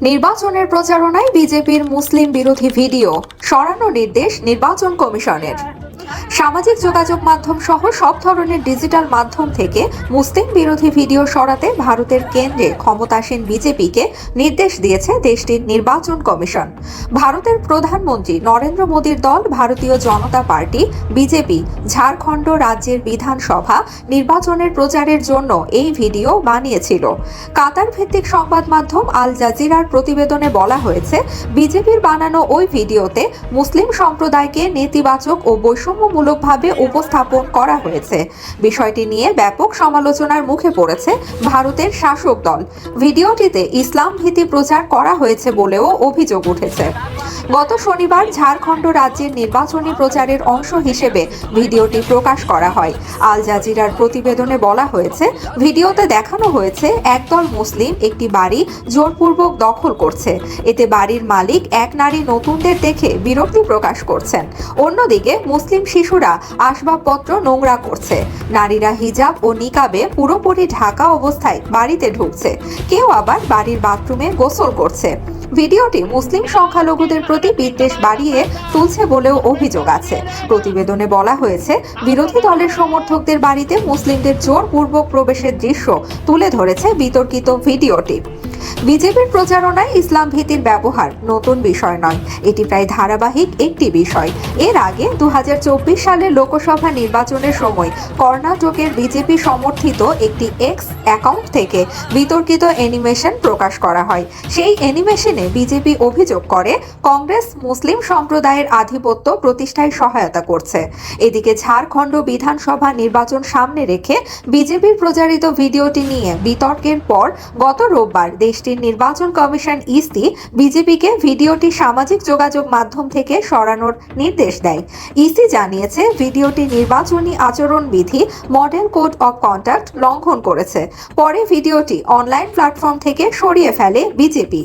নির্বাচনের প্রচারণায় বিজেপির মুসলিম বিরোধী ভিডিও সরানো নির্দেশ নির্বাচন কমিশনের। সামাজিক যোগাযোগ মাধ্যম সহ সব ধরনের ডিজিটাল মাধ্যম থেকে মুসলিম বিরোধী ভিডিও সরাতে ভারতের কেন্দ্রে ক্ষমতাসীন বিজেপিকে নির্দেশ দিয়েছে দেশটির নির্বাচন কমিশন। ভারতের প্রধানমন্ত্রী নরেন্দ্র মোদীর দল, ভারতীয় জনতা পার্টি, বিজেপি, ঝাড়খণ্ড রাজ্যের বিধানসভা নির্বাচনের প্রচারের জন্য এই ভিডিও বানিয়েছিল। কাতার ভিত্তিক সংবাদ মাধ্যম আল জাজিরার প্রতিবেদনে বলা হয়েছে, বিজেপির বানানো ওই ভিডিওতে মুসলিম সম্প্রদায়কে নেতিবাচক ও বৈষম্যমূলকভাবে উপস্থাপন করা হয়েছে। বিষয়টি নিয়ে ব্যাপক সমালোচনার মুখে পড়েছে ভারতের শাসক দল। ভিডিওটিতে ইসলাম ভীতি প্রচার করা হয়েছে বলেও অভিযোগ উঠেছে। গত শনিবার ঝাড়খণ্ড রাজ্যের নির্বাচনী প্রচারের অংশ হিসেবে ভিডিওটি প্রকাশ করা হয়। আল জাজিরার প্রতিবেদনে বলা হয়েছে, ভিডিওতে দেখানো হয়েছে, একদল মুসলিম একটি বাড়ি জোরপূর্বক দখল করছে। এতে বাড়ির মালিক এক নারী নতুনদের দেখে বিরক্তি প্রকাশ করছেন। অন্যদিকে মুসলিম শিশুরা আসবাবপত্র নোংরা করছে। নারীরা হিজাব ও নিকাবে পুরোপুরি ঢাকা অবস্থায় বাড়িতে ঢুকছে। কেউ আবার বাড়ির বাথরুমে গোসল করছে। ভিডিওটি মুসলিম সংখ্যালঘুদের প্রতি বিদ্বেষ বাড়িয়ে তুলছে বলেও অভিযোগ আছে। প্রতিবেদনে বলা হয়েছে, বিরোধী দলের সমর্থকদের বাড়িতে মুসলিমদের জোরপূর্বক প্রবেশের দৃশ্য তুলে ধরেছে বিতর্কিত ভিডিওটি। বিজেপির প্রচারণায় ইসলাম ভীতির ব্যবহার নতুন বিষয় নয়। এটি প্রায় ধারাবাহিক একটি বিষয়। এর আগে দু সালের লোকসভা নির্বাচনের সময় কর্ণাটকের বিজেপি সমর্থিত একটি এক্স অ্যাকাউন্ট থেকে বিতর্কিত অ্যানিমেশন প্রকাশ করা হয়। সেই অ্যানিমেশনে বিজেপি অভিযোগ করে, কংগ্রেস মুসলিম সম্প্রদায়ের আধিপত্য প্রতিষ্ঠায় সহায়তা করছে। এদিকে ঝাড়খণ্ড বিধানসভা নির্বাচন সামনে রেখে বিজেপির প্রচারিত ভিডিওটি নিয়ে বিতর্কের পর গত রোববার দেশটির নির্বাচন কমিশন ইসি বিজেপিকে ভিডিওটি সামাজিক যোগাযোগ মাধ্যম থেকে সরানোর নির্দেশ দেয়। ইসি জানিয়েছে, ভিডিওটি নির্বাচনী আচরণবিধি মডেল কোড অব কন্ডাক্ট লঙ্ঘন করেছে। পরে ভিডিওটি অনলাইন প্ল্যাটফর্ম থেকে সরিয়ে ফেলে বিজেপি।